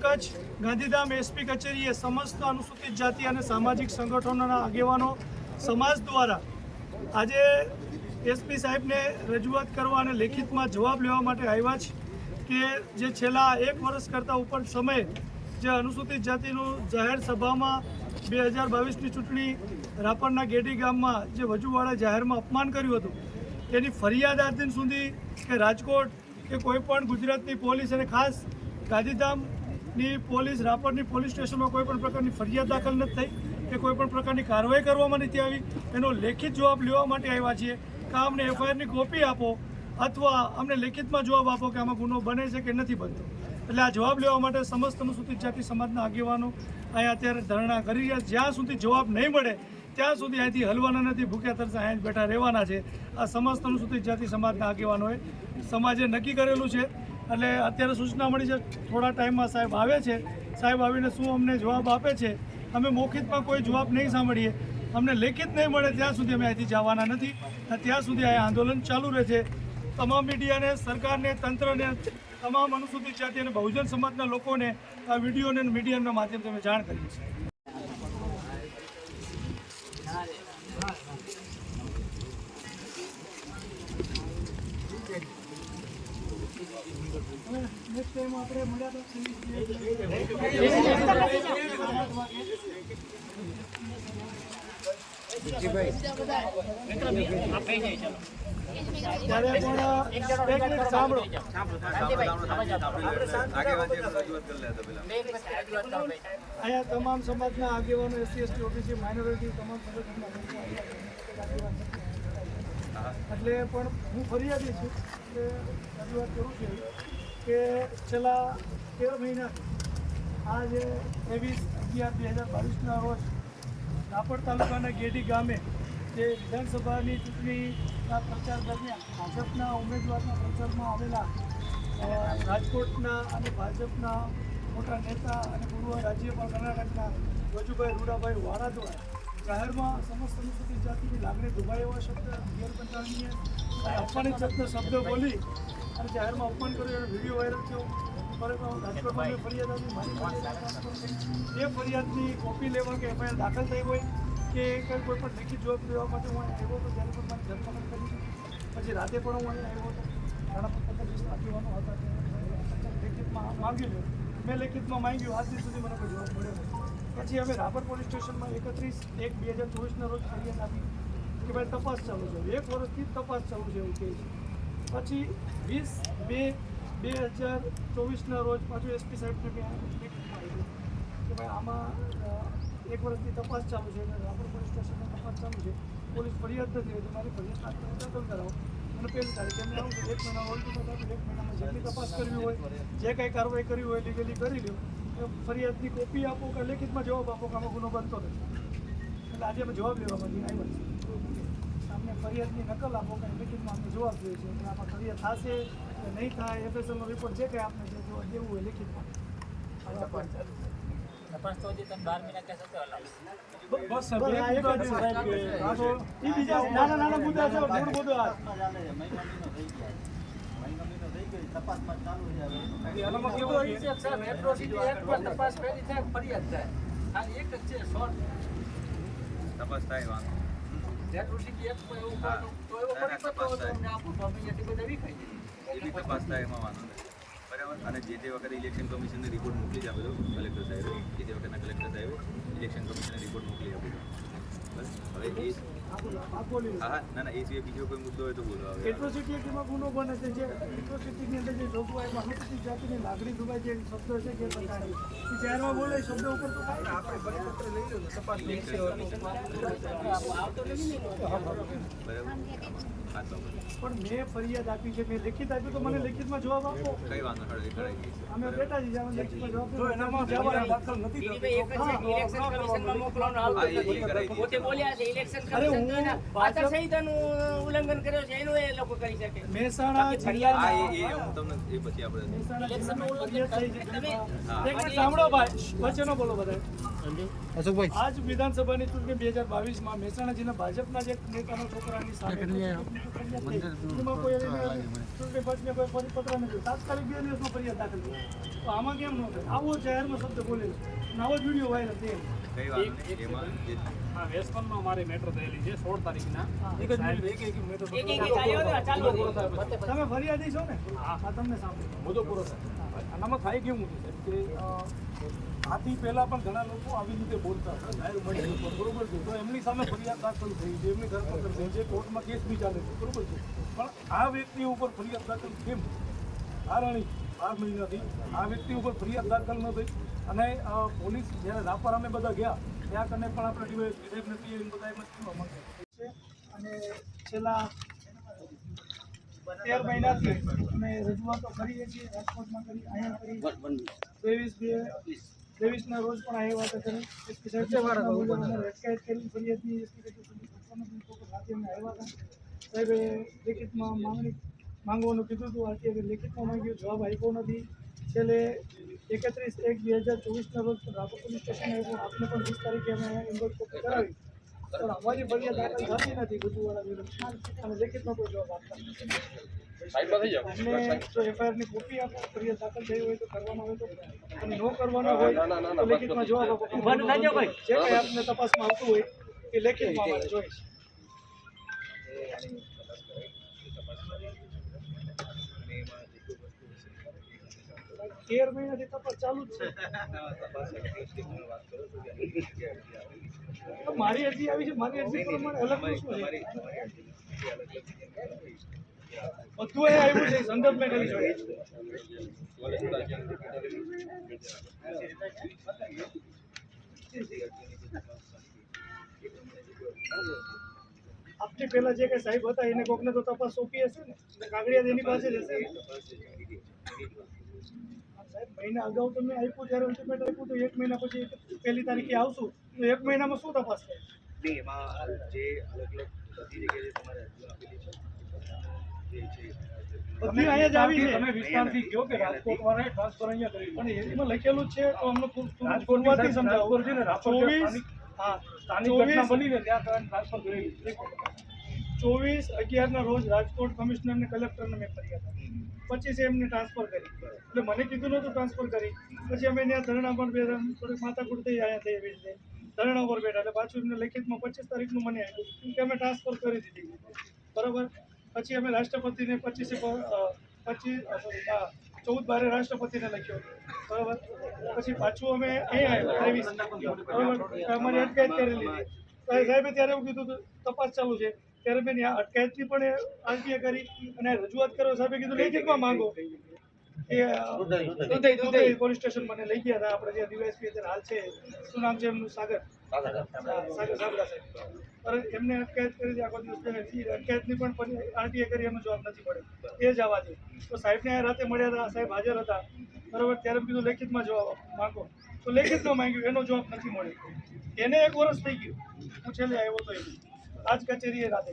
Gandhidham SP કચેરીએ સમસ્ત અનુસૂચિત જાતિ અને સામાજિક સંગઠનોના આગેવાનો સમાજ દ્વારા આજે એસપી સાહેબને રજૂઆત કરવા અને લેખિતમાં જવાબ લેવા માટે આવ્યા છે કે જે છેલ્લા એક વર્ષ કરતાં ઉપર સમય જે અનુસૂચિત જાતિનું જાહેર સભામાં બે હજાર બાવીસની ચૂંટણી રાપરના ગેડી ગામમાં જે વજુવાળા જાહેરમાં અપમાન કર્યું હતું એની ફરિયાદ આજ દિન સુધી કે રાજકોટ કે કોઈપણ ગુજરાતની પોલીસ અને ખાસ ગાંધીધામની પોલીસ, રાપરની પોલીસ સ્ટેશનમાં કોઈ પણ પ્રકારની ફરિયાદ દાખલ નથી થઈ કે કોઈ પણ પ્રકારની કાર્યવાહી કરવામાં નથી આવી. એનો લેખિત જવાબ લેવા માટે આવ્યા છીએ કે અમને એફઆઈઆરની કોપી આપો અથવા અમને લેખિતમાં જવાબ આપો કે આમાં ગુનો બને છે કે નથી બનતો. એટલે આ જવાબ લેવા માટે સમસ્ત અનુસૂચિત જાતિ સમાજના આગેવાનો અહીંયા અત્યારે ધરણા કરી રહ્યા જ્યાં સુધી જવાબ નહીં મળે, ત્યાં સુધી અહીંથી હલવાના નથી, ભૂખ્યા તરસે અહીંયા બેઠા રહેવાના છે. આ સમસ્ત અનુસૂચિત જાતિ સમાજના આગેવાનોએ સમાજે નક્કી કરેલું છે એટલે અત્યારે સૂચના મળી છે, થોડા ટાઈમમાં સાહેબ આવે છે. સાહેબ આવીને શું અમને જવાબ આપે છે? અમે મૌખિતમાં કોઈ જવાબ નહીં સાંભળીએ. અમને લેખિત નહીં મળે, ત્યાં સુધી અમે અહીંથી જવાના નથી. અને ત્યાં સુધી આ આંદોલન ચાલુ રહે છે. તમામ મીડિયાને, સરકારને, તંત્રને, તમામ અનુસૂચિત જાતિ અને બહુજન સમાજના લોકોને આ વિડીયોને મીડિયાના માધ્યમથી અમે જાણ કરીએ છીએ નેક્સ્ટ ટાઈમ આપણે મળ્યા ત્યારે પણ એક મિનિટ સાંભળો અહીંયા તમામ સમાજના આગેવાનો એસસી એસટી ઓબીસી માઇનોરિટી તમામ એટલે પણ હું ફરિયાદી છું કે રજૂઆત કરું છું. કે છેલ્લા તેર મહિના આ જે ત્રેવીસ અગિયાર બે હજાર બાવીસના રોજ રાપર તાલુકાના ગેડી ગામે જે વિધાનસભાની ચૂંટણીના પ્રચાર દરમિયાન ભાજપના ઉમેદવારના પ્રચારમાં આવેલા રાજકોટના અને ભાજપના મોટા નેતા અને પૂર્વ રાજ્યપાલ કર્ણાટકના વજુભાઈ રૂડાભાઈ વાળા દ્વારા જાહેરમાં સમસ્ત અનુસૂચિત જાતિની લાગણી દુભાઈ એવા શબ્દ ગેરબંધારણીય આપવાની શબ્દ શબ્દ બોલી અને જાહેરમાં અપમાન કર્યું અને વીડિયો વાયરલ થયો. રાજકોટમાં મેં ફરિયાદ આવી મારી એ ફરિયાદની કોપી લેવા કે એફઆઈઆર દાખલ થઈ હોય કે કંઈ કોઈ પણ લેખિત જવાબ માટે હું આવ્યો કરી પછી રાતે પણ હું અહીંયા આવ્યો હતો. ઘણા પત્રકાર આગેવાનો હતા મેં લેખિતમાં માંગ્યું, આજ સુધી મને કોઈ જવાબ મળ્યો પછી અમે રાપર પોલીસ સ્ટેશનમાં એકત્રીસ એક બે હજાર ચોવીસના રોજ ફરિયાદ આપી કે ભાઈ તપાસ ચાલુ છે. એક વર્ષથી જ તપાસ ચાલુ છે એવું કહે છે. પછી વીસ બે બે હજાર ચોવીસના રોજ પાછું એસપી સાહેબને મેં લેખિતમાં કે ભાઈ આમાં એક વર્ષથી તપાસ ચાલુ છે રાપર પોલીસ સ્ટેશનમાં તપાસ ચાલુ છે. પોલીસ ફરિયાદ નથી હોતી મારી ફરિયાદ દાખલ કરાવો. અને પહેલી તારીખે એમને આવું એક મહિના હોય તો એક મહિનામાં જેટલી તપાસ કરવી હોય, જે કાંઈ કાર્યવાહી કરવી હોય લીગલી કરી લો એ ફરિયાદની કોપી આપો કે લેખિતમાં જવાબ આપો કે આમાં ગુનો બનતો નથી. એટલે આજે અમે જવાબ લેવા માંગીને આવ્યા છીએ. ફરિયાદની નકલ આપો કે મિટિંગમાં અમને જવાબ જોઈએ છે. કે આમાં ફરિયાદ થશે કે નહીં થાય એફએસએલનો રિપોર્ટ જે કંઈ આપને જે જોવા દેવું હોય લેખિતમાં તપાસ તો હજી તમે બાર મહિના કહેશો તો હલાવો બસ સાહેબ, એક મુદ્દો છે તપાસ કરી થાય ફરિયાદ થાય. આ એક જ છે શોર્ટ તપાસ થાય વાંધો એવું તપાસ થાય. એમાં વાંધો નથી બરાબર? અને જે તે વખતે ઇલેક્શન કમિશનને રિપોર્ટ મોકલી જ આપેલો કલેક્ટર સાહેબે જે તે વખતના કલેક્ટર સાહેબે ઇલેક્શન કમિશનને રિપોર્ટ મોકલી આપેલો હવે એ હા હા ના ના એ સિવાય બીજો કોઈ મુદ્દો હોય તો બોલો હવે એટ્રોસિટી એક્ટમાં ગુનો બને છે જે એટ્રોસિટીની અંદર જે જોગવાઈ અનુસૂચિત જાતિની લાગણી દુભાઈ જે શબ્દ છે જે જાહેરમાં બોલે શબ્દ ઉપર તો કાંઈ આપણે પરિપત્ર લઈ લો તપાસ બરાબર હા પણ મેં ફરિયાદ આપી છે મેં લેખિત આપ્યું તો મને લેખિતમાં જવાબ આપો. કઈ વાંધો હળવી કરાઈ ગઈ છે અમે બેઠા છીએ અમે લેખિતમાં જવાબ તો એનામાં જવાબ દાખલ નથી છે ઇલેક્શન કમિશનમાં મોકલવાનું આવતું હા, એ- એ નથી. કરાવી દઈએ. પોતે બોલ્યા છે ઇલેક્શન કમિશન આચાર ભાજપ- ઉલ્લંઘન કર્યો છે એનું એ લોકો કરી શકે. મહેસાણા હા જિલ્લાના એ એ હું તમને એ પછી આપણે મહેસાણા ઇલેક્શનનું ઉલ્લંઘન થઈ છે. તમે- એક સાંભળો ભાઈ વચનો બોલો બધા અશોકભાઈ આજ વિધાનસભાની ચૂંટણી બે હજાર બાવીસમાં મહેસાણાજીના ભાજપના જ એક નેતાના છોકરાની સામે એમાં કોઈ ચૂંટણી પંચને કોઈ પરિપત્ર નથી. તાત્કાલિક બે દિવસમાં ફરિયાદ દાખલ કરી. તો આમાં કેમ ન થાય? આવો જાહેરમાં શબ્દ બોલે આવો જ વીડિયો વાયરલ થયો કઈ વાત નહીં. એમાં જે હા વેસ્ટર્નમાં મારી મેટ્રો થયેલી છે સોળ તારીખના. તમે ફરિયાદી છો ને? હા. તમને સાંભળો મુદ્દો પૂરો થાય. આનામાં થાય કેવું છે કે આથી પહેલા પણ ઘણા લોકો આવી રીતે બોલતા હતા જાહેર મંચ ઉપર બરોબર છે? તો એમની સામે ફરિયાદ દાખલ થઈ છે એમની ધરપકડ થઈ છે કોર્ટમાં કેસ બી ચાલે છે બરોબર છે? પણ આ વ્યક્તિ ઉપર ફરિયાદ દાખલ કેમ? કારણ બાર મહિનાથી આ વ્યક્તિ ઉપર ફરિયાદ દાખલ ન થઈ. અને પોલીસ જ્યારે રાપર અમે બધા ગયા ત્યાં કને પણ આપણે ડીવાયએસપી નથી એમ બધા એમ જ કહેવા માંગે છે અને છેલ્લા તેર મહિનાથી અમે રજૂઆતો કરીએ છીએ રાજકોટમાં કરી અહીંયા કરી. ત્રેવીસ બે ત્રેવીસના રોજ પણ આ વાત કરી એસપી સાહેબ અટકાયત કરી ફરિયાદની એસપી રાતે અમે આવ્યા હતા સાહેબે લેખિતમાં માંગણી માંગવાનું કીધું હતું આરટીઆઈ લેખિતમાં માંગ્યું જવાબ આપ્યો નથી છેલ્લે એકત્રીસ એક બે હજાર ચોવીસના રોજ રાપર પોલીસ સ્ટેશન આવ્યું આપને પણ વીસ તારીખે અમે ઇન્વોલ્વ કોપી કરાવી પણ અમારી ફરિયાદ દાખલ થતી નથી ગુજુવાળા વિરુદ્ધ અને લેખિતમાં કોઈ જવાબ આપતા જો એફઆઈઆરની કોપી આપો ફરિયાદ દાખલ થઈ હોય તો કરવાનો હોય તો. અને ન કરવાનો હોય તો લેખિતમાં જવાબ આપો. જે કંઈ આપને તપાસમાં આવતું હોય એ લેખિતમાં અમારે જોઈશ તેર મહિનાથી તપાસ ચાલુ જ છે. તો મારી અરજી આવી છે મારી અરજી પ્રમાણે અલગ શું છે? બધું એ આવ્યું છે સંદર્ભ મેં કરી જોઈએ આપની પહેલા જે કઈ સાહેબ હતા એને કોકને તો તપાસ સોંપી હશે ને? કાગડિયા કાગળિયા એની પાસે જ સાહેબ મહિના અગાઉ તમે આપ્યું જ્યારે અલ્ટિમેટ આપ્યું તો એક મહિના પછી પહેલી તારીખે આવશું. એક મહિનામાં શું તપાસ થાય? નહીં એમાં જે અલગ અલગ બધી જગ્યાએ તમારે અરજીઓ આપેલી છે જે છે બધી અહીંયા જ આવી છે. તમે વિસ્તારથી કહો કે રાજકોટ વાળાએ ટ્રાન્સફર અહીંયા કરી પણ એમાં લખેલું છે તો અમને સમજાવો. ને, ચોવીસ હા સ્થાનિક ઘટના બની ને ત્યાં ટ્રાન્સફર કરેલી. ચોવીસ અગિયારના રોજ રાજકોટ કમિશનરને કલેક્ટરને મેં ફરિયાદ આપી. પચીસે એમને ટ્રાન્સફર કરી. એટલે મને કીધું નહોતું ટ્રાન્સફર કરી. પછી અમે ત્યાં ધરણા પણ બે થોડીક માથાકૂટ થઈ અહીંયા થઈ એવી રીતે. ધરણા પર બેઠા એટલે પાછું એમને લેખિતમાં પચીસ તારીખનું મને આવ્યું કે અમે ટ્રાન્સફર કરી દીધી. બરાબર? પછી અમે રાષ્ટ્રપતિને પચીસે પચીસ ચૌદ બારે રાષ્ટ્રપતિને લખ્યો. બરાબર? પછી પાછું અમે અહીંયા આવ્યા અમારી અટકાયત કરી લીધી. સાહેબે ત્યારે એવું કીધું તપાસ ચાલુ છે. ત્યારે મેં અટકાયતની પણ આરટીએ કરી અને રજૂઆત કરો સાહેબે કીધું, લેખિતમાં માંગો. દુધઈ દુધઈ. પોલીસ સ્ટેશન મને લઈ ગયા હતા. આપણે જે ડીવાયએસપી અત્યારે હાલ છે શું નામ છે એમનું? સાગર. સાગર સાગરા. સાહેબ. એમને અટકાયત કરી આખો દિવસ અટકાયતની પણ આરટીએ કરી એનો જવાબ નથી મળ્યો. એ જ આવવા દે તો સાહેબને રાતે મળ્યા હતા સાહેબ હાજર હતા. બરાબર? ત્યારે કીધું લેખિતમાં જવાબ માંગો. તો લેખિત લેખિતમાં માંગ્યું એનો જવાબ નથી મળ્યો. એને એક વર્ષ થઈ ગયું. હું છેલ્લે આવ્યો તો આજ આજ કચેરીએ રાતે.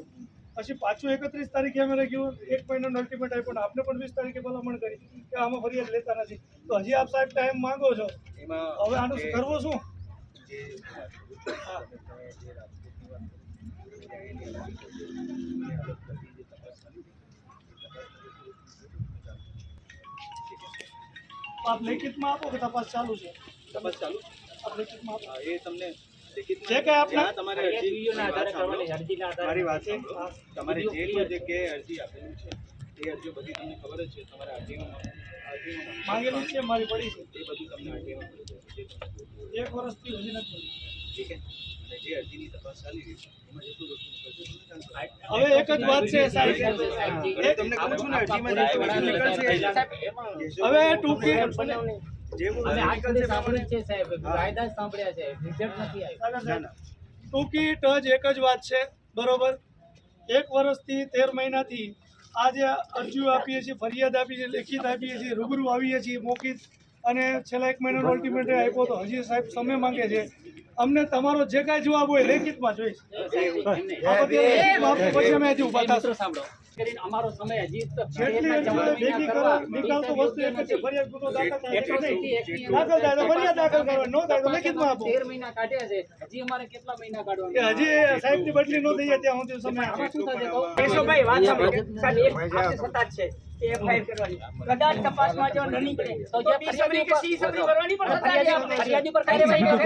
પછી પાછું એકત્રીસ તારીખે અમે રાખ્યું એક મહિનો અલ્ટિમેટ આપ્યો આપને પણ વીસ તારીખે ભલામણ કરી કે આમાં ફરિયાદ લેતા નથી. તો હજી આપ સાહેબ ટાઈમ માંગો છો? એમાં હવે આનું કરવું શું? આપ લેખિતમાં આપો કે તપાસ ચાલુ છે? તપાસ ચાલુ? આપ લેખિતમાં આપો. એ તમને કંઈ આપને- જ્યાં તમારે અરજી મારી વાત છે તમારે જે કોઈ જગ્યાએ અરજી આપેલી છે એ અરજીઓ બધી તમને ખબર જ છે. તમારે અરજીમાં માંગેલી છે? મારી પડી છે. એ બધું તમને તમે એક વર્ષથી હજી નથી. ઠીક છે? અને જે અરજીની તપાસ ચાલી રહી છે એમાં જેટલું વસ્તુ. હવે એક જ વાત છે સાહેબ. હવે તમને કહું છું ને અરજીમાં જે નીકળશે. હવે એ ટૂંકી જે વસ્તુ નીકળશે કાયદા સાંભળ્યા છે રિઝલ્ટ નથી આવ્યું. ના ના ટૂંકી ટચ એક જ વાત છે બરોબર? એક વર્ષથી તેર મહિનાથી આજે જે અરજીઓ આપીએ છીએ ફરિયાદ આપીએ છીએ લેખિત આપીએ છીએ રૂબરૂ આવીએ છીએ મોકિત અને છેલ્લા એક મહિનાનો અલ્ટિમેટ આપ્યો તો હજી સાહેબ સમય માંગે છે. અમને તમારો જે કાંઈ જવાબ હોય લેખિતમાં જોઈશ આ બધી પછી અમે હજી ઊભા થશું. કરીને અમારો સમય હજી ન તેર મહિના કાઢ્યા છે. હજી અમારે કેટલા મહિના કાઢવાના? હજી સાહેબની બદલી ન થઈ જાય ત્યાં સુધી સમય આમાં શું થશે કહો? વાત સાંભળો. સાહેબ એક સત્તા છે. કદાચ તપાસમાં જો ન નીકળે. તો જે બી કે સી સબરી કરવાની પણ સત્તા છે આપણે. ફરિયાદી પર કાર્યવાહી કરો.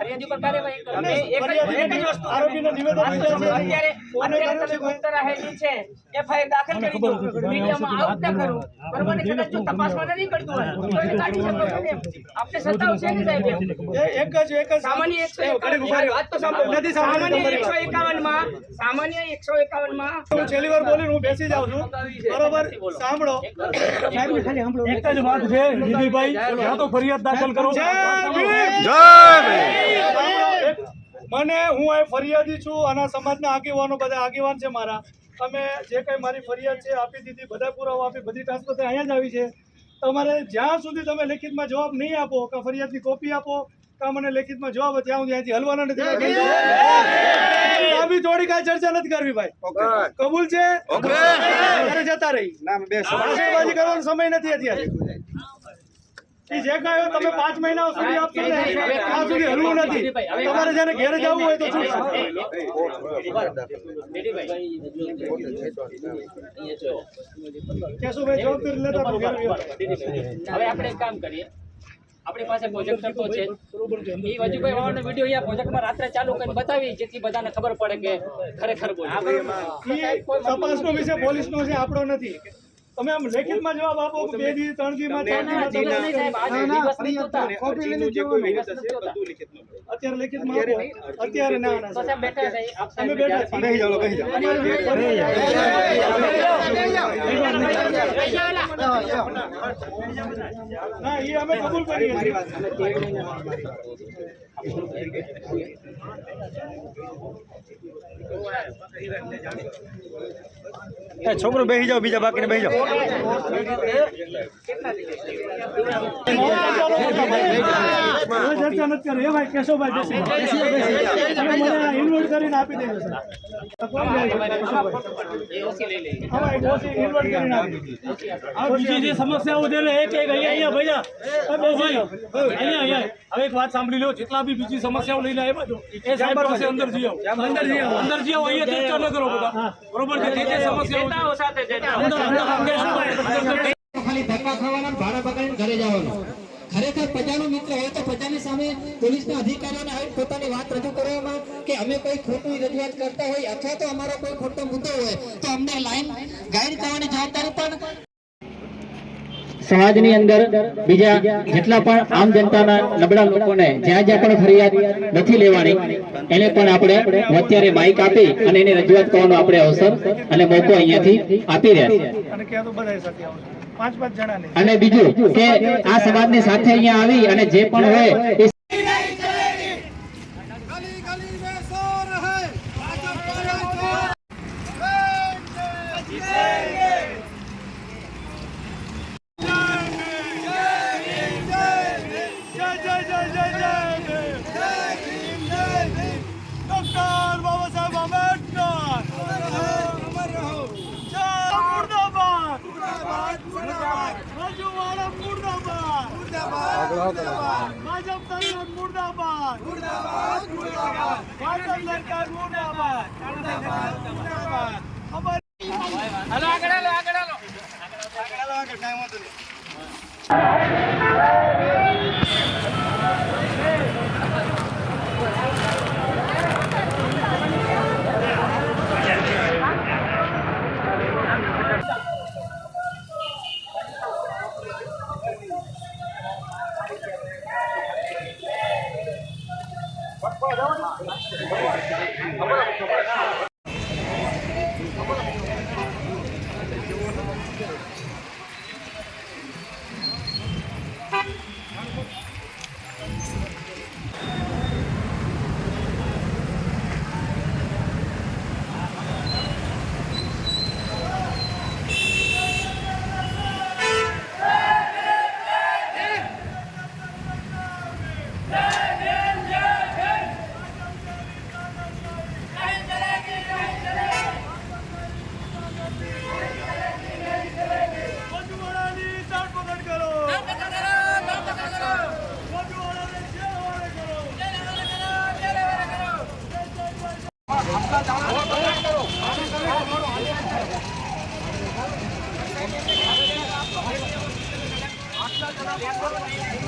ફરિયાદી પર કાર્યવાહી કરો. એક જ વસ્તુ આરોપીને નિવેદન અત્યારે અત્યારે તમે ગુપ્ત રહેલી છે. FIR દાખલ કરી દો. મીડિયામાં આઉટ ના કરો બરોબર ને? કદાચ જો તપાસમાં ન નીકળતું હોય તો એને કાઢી શકો આપણે સત્તાઓ છે ને સાહેબ એક જ એક જ સામાન્ય એકસો. વાત તો સાંભળો. નથી સામાન્ય સામાન્યમાં છેલ્લી વાર બોલીને હું બેસી જાઉં છું. બરોબર? સાંભળો. એક જ વાત છે વિજયભાઈ ત્યાં તો ફરિયાદ દાખલ કરો. જય ભીમ! મને હું આ ફરિયાદી છું આના સમાજના આગેવાનો બધા આગેવાન છે મારા. તમે જે કંઈ મારી ફરિયાદ છે આપી દીધી બધા પુરાવા આપી બધી ટ્રાન્સફર અહીંયા જ આવી છે. તમારે જ્યાં સુધી તમે લેખિતમાં જવાબ નહીં આપો કે ફરિયાદની કોપી આપો કે મને લેખિતમાં જવાબ ત્યાં હું ત્યાંથી હલવાના નથી આ થોડી કાંઈ ચર્ચા નથી કરવી ભાઈ કબૂલ છે ઘરે જતા રહી ભાષણબાજી કરવાનો સમય નથી અત્યારે જે કાંઈ હોય તમે પાંચ મહિના સુધી આપશો ને ત્યાં સુધી હલવું નથી તમારે જ્યારે ઘેર જવું હોય તો શું કેશુભાઈ લેતા તો. હવે આપણે એક કામ કરીએ આપણી પાસે પ્રોજેક્ટર તો છે. એ વજુભાઈ વાવાનો વીડિયો અહીંયા પ્રોજેક્ટમાં રાત્રે ચાલુ કરીને બતાવી, જેથી બધાને ખબર પડે કે ખરેખર બોલ. તપાસનો વિષય પોલીસનો છે, આપણો નથી. તમે આમ લેખિતમાં જવાબ આપો કે બે દી ત્રણ દી માં ચાર દી માં દિવસ નહીં સાહેબ, આજે દિવસ નહીં જોતા. કોપી લઈને જવાનું. દિવસ નથી જોતા. અત્યારે લેખિતમાં આપો અત્યારે ના ના તો સાહેબ. બેઠા છે આપ તમે સાહેબ બેઠા બેઠા જાવ તમારે જાવ ના એ અમે કબૂલ કરીએ છીએ છોકરું બેસી જાઓ બીજા બાકીને બેસી જાઓ. ચર્ચા નથી કરવી. એ ભાઈ કેશવભાઈ બેસી. મને ઇન્વોલ્વ કરીને આપી દેજો. આ બીજી જે સમસ્યાઓ છે ને એક એક અહીંયા અહીંયા હવે એક વાત સાંભળી લો જેટલા બી બીજી સમસ્યાઓ લઈને આવ્યા છો એ સાહેબ પાસે અંદર જઈ આવો અંદર જઈ આવો અંદર જઈ આવો અહીંયા ચર્ચા ન કરો બધા બરોબર છે જે જે સમસ્યાઓ સાથે અંદર અંદર અંદર અંદર અંદર ખાલી ધક્કા ખાવાના ભાડા બગાડીને ઘરે જવાનું ખરેખર પ્રજાનો મિત્ર હોય તો પ્રજાની સામે પોલીસના અધિકારીઓને આવી પોતાની વાત રજૂ કરવામાં કે અમે કોઈ ખોટું રજૂઆત કરતા હોય અથવા તો અમારો કોઈ ખોટો મુદ્દો હોય તો અમને લાઈન ગાઈડ કરવાની જવાબદારી પણ સમાજની અંદર બીજા જેટલા પણ આમ જનતાના નબળા લોકોને જ્યાં જ્યાં પણ ફરિયાદ નથી લેવાની એને પણ આપણે અત્યારે માઇક આપી અને એની રજૂઆત કરવાનો આપણે અવસર અને મોકો અહીંયાથી આપી રહ્યા છીએ. પાંચ પાંચ જણા અને બીજું કે આ સમાજની સાથે અહીંયા આવી અને જે પણ હોય એ જય જય જય જય જય ભીમ. ડોક્ટર બાબા સાહેબ આંબેડકર જય મુર્દાબાદ રજૂઆત મુર્દાબાદ ભાજપ સરકાર મુર્દાબાદ. ભાજપ સરકાર મુર્દાબાદ. અમારી હાલો આગળ હાલો આગળ હાલો.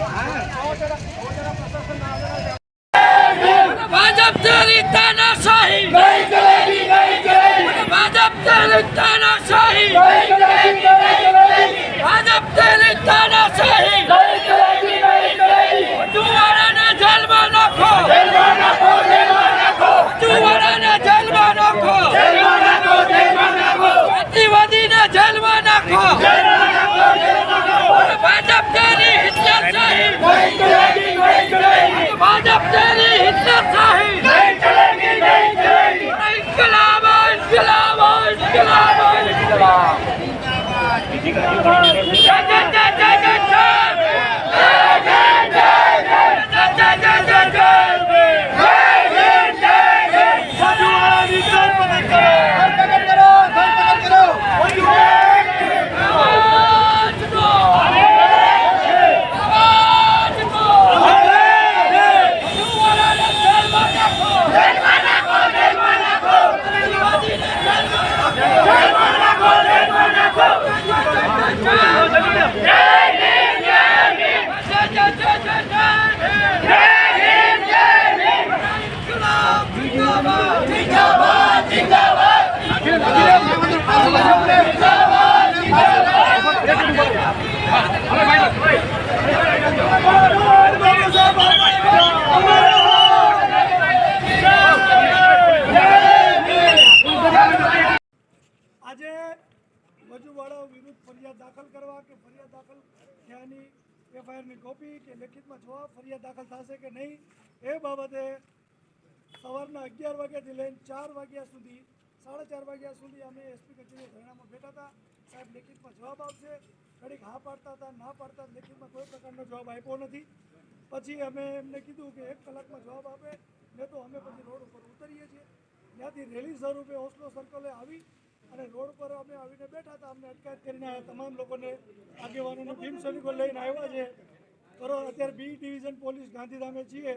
哎，好，再来。વજુવાળાઓ વિરુદ્ધ ફરિયાદ દાખલ કરવા કે ફરિયાદ દાખલ થયાની એફઆઈઆરની કોપી કે લેખિતમાં જવાબ ફરિયાદ દાખલ થશે કે નહીં, એ બાબતે સવારના અગિયાર વાગ્યાથી લઈને ચાર વાગ્યા સુધી, સાડા ચાર વાગ્યા સુધી અમે એસપી કચેરી ધરણામાં બેઠા હતા. સાહેબ, લેખિતમાં જવાબ આપશે ઘડીક હા પાડતા હતા, ના પાડતા લેખિતમાં કોઈ પ્રકારનો જવાબ આપ્યો નથી. પછી અમે એમને કીધું કે એક કલાકમાં જવાબ આપે ને તો અમે પછી રોડ ઉપર ઉતરીએ છીએ. ત્યાંથી રેલી સ્વરૂપે ઓસ્લો સર્કલે આવી અને રોડ પર અમે આવીને બેઠા હતા. અમને અટકાયત કરીને આ તમામ લોકોને આગેવાનોને ભીમ સૈનિકો લઈને આવ્યા છે. કરો અત્યારે બી ડિવિઝન પોલીસ ગાંધીધામે છીએ.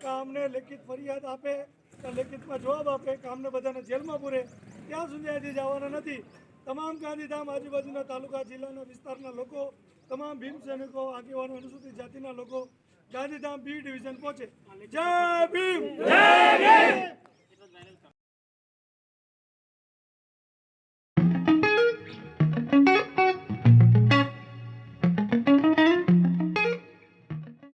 કે અમને લેખિત ફરિયાદ આપે, કે લેખિતમાં જવાબ આપે, કે અમને બધાને જેલમાં પૂરે. ત્યાં સુધી આજે જવાના નથી. તમામ ગાંધીધામ આજુબાજુના તાલુકા, જિલ્લાના વિસ્તારના લોકો, તમામ ભીમ સૈનિકો, આગેવાનો, અનુસૂચિત જાતિના લોકો ગાંધીધામ બી ડિવિઝન પહોંચે. જય ભીમ! જય ભીમ!